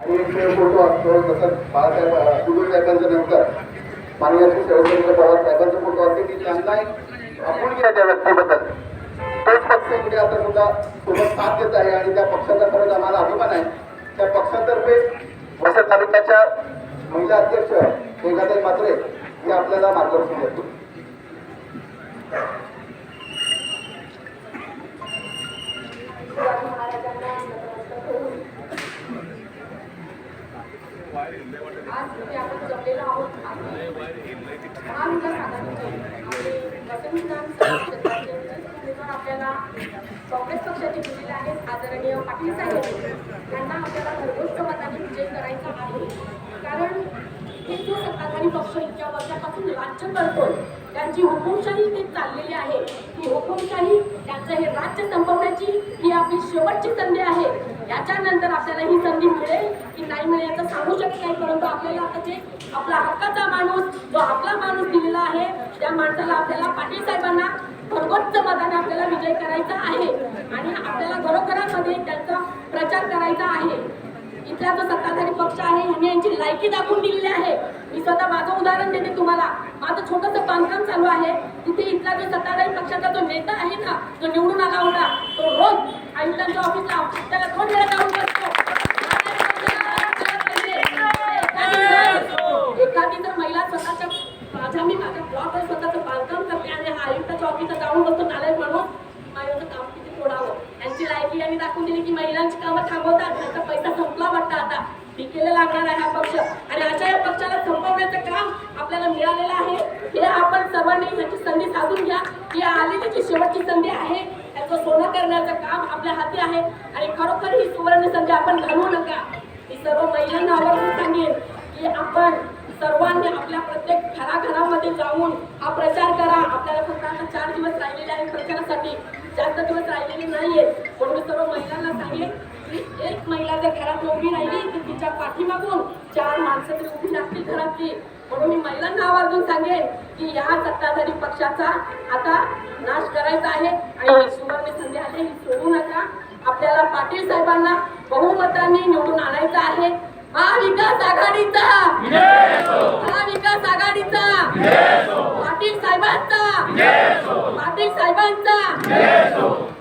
आणि एक खेळ फोटो असतो जसं बाळासाहेब नंतर माननीय श्री पवार साहेबांचा फोटो असते की त्यांना एक आपुलकी आहे त्या व्यक्तीबद्दल तोच पक्ष इकडे आता सुद्धा सोबत साथ देत आहे आणि त्या पक्षाचा खरंच आम्हाला अभिमान आहे त्या पक्षातर्फे तालुक्याच्या महिला अध्यक्ष मेघाताई मात्रे हे आपल्याला मार्गदर्शन देतो आज इथे आपण जमलेलो आहोत आणि महाविकास आघाडीचे आपले वसंतराम उमेदवार आपल्याला काँग्रेस पक्षाचे दिलेले आहेत आदरणीय पाटील साहेब यांना आपल्याला घरपोच मताने विजय करायचा आहे कारण हे जो सत्ताधारी पक्ष इतक्या वर्षापासून राज्य करतो त्यांची हुकुमशाही ते चाललेली आहे ही हुकुमशाही त्यांचं हे राज्य संपवण्याची ही आपली शेवटची संधी आहे याच्यानंतर आपल्याला ही संधी मिळेल की नाही मिळेल याचं सांगू शकत नाही परंतु आपल्याला आता जे आपला हक्काचा माणूस जो आपला माणूस दिलेला आहे त्या माणसाला आपल्याला पाटील साहेबांना सर्वोच्च मताने आपल्याला विजय करायचा आहे. आणि आपल्याला घरोघरामध्ये त्यांचा प्रचार करायचा आहे. इथला जो सत्ताधारी पक्ष आहे यांनी यांची लायकी दाखवून दिलेली आहे. मी स्वतः माझं उदाहरण देते तुम्हाला. माझं छोटंसं बांधकाम चालू आहे. तिथे इथला जो सत्ताधारी पक्षाचा जो नेता आहे ना जो निवडून आला होता तो रोज आयुक्तांच्या ऑफिसला त्याला दोन वेळा जाऊन बसतो एखादी जर- एखादी जर महिला स्वतःच्या माझ्या मी माझ्या ब्लॉकवर स्वतःचं बांधकाम करते आणि हा आयुक्ताच्या जाऊन बसतो नालायक म्हणून. माझं काम किती सोडावं यांची लायकी यांनी दाखवून दिली की महिलांची कामं थांबवतात. त्यांचा पैसा संपला वाटतं आता. टिकेला लागणार आहे हा पक्ष. आणि अशा या पक्षाला संपवण्याचं काम आपल्याला मिळालेलं आहे. हे आपण सर्वांनी याची संधी साधून घ्या. ही आलेली त्याची शेवटची संधी आहे त्याचं सोनं करण्याचं काम आपल्या हाती आहे. आणि खरोखर ही सुवर्ण संधी आपण घालवू नका. मी सर्व महिलांना आवर्जून सांगेन की आपण सर्वांनी आपल्या प्रत्येक घराघरामध्ये जाऊन हा प्रचार करा. आपल्याला फक्त राहिलेले आहे खर्चासाठी जास्त दिवस राहिलेले नाहीये. म्हणून सर्व महिलांना सांगेन की एक महिला जर घरात उभी राहिली तर तिच्या पाठीमागून चार माणसं तरी उभी लागतील घरातली. म्हणून मी महिलांना आवर्जून सांगेन की या सत्ताधारी पक्षाचा आता नाश करायचा आहे आणि सुवर्ण संधी आहे ही सोडू नका. आपल्याला पाटील साहेबांना बहुमतांनी निवडून आणायचं आहे. महाविकास आघाडीचा महाविकास आघाडीचा पाटील साहेबांचा पाटील साहेबांचा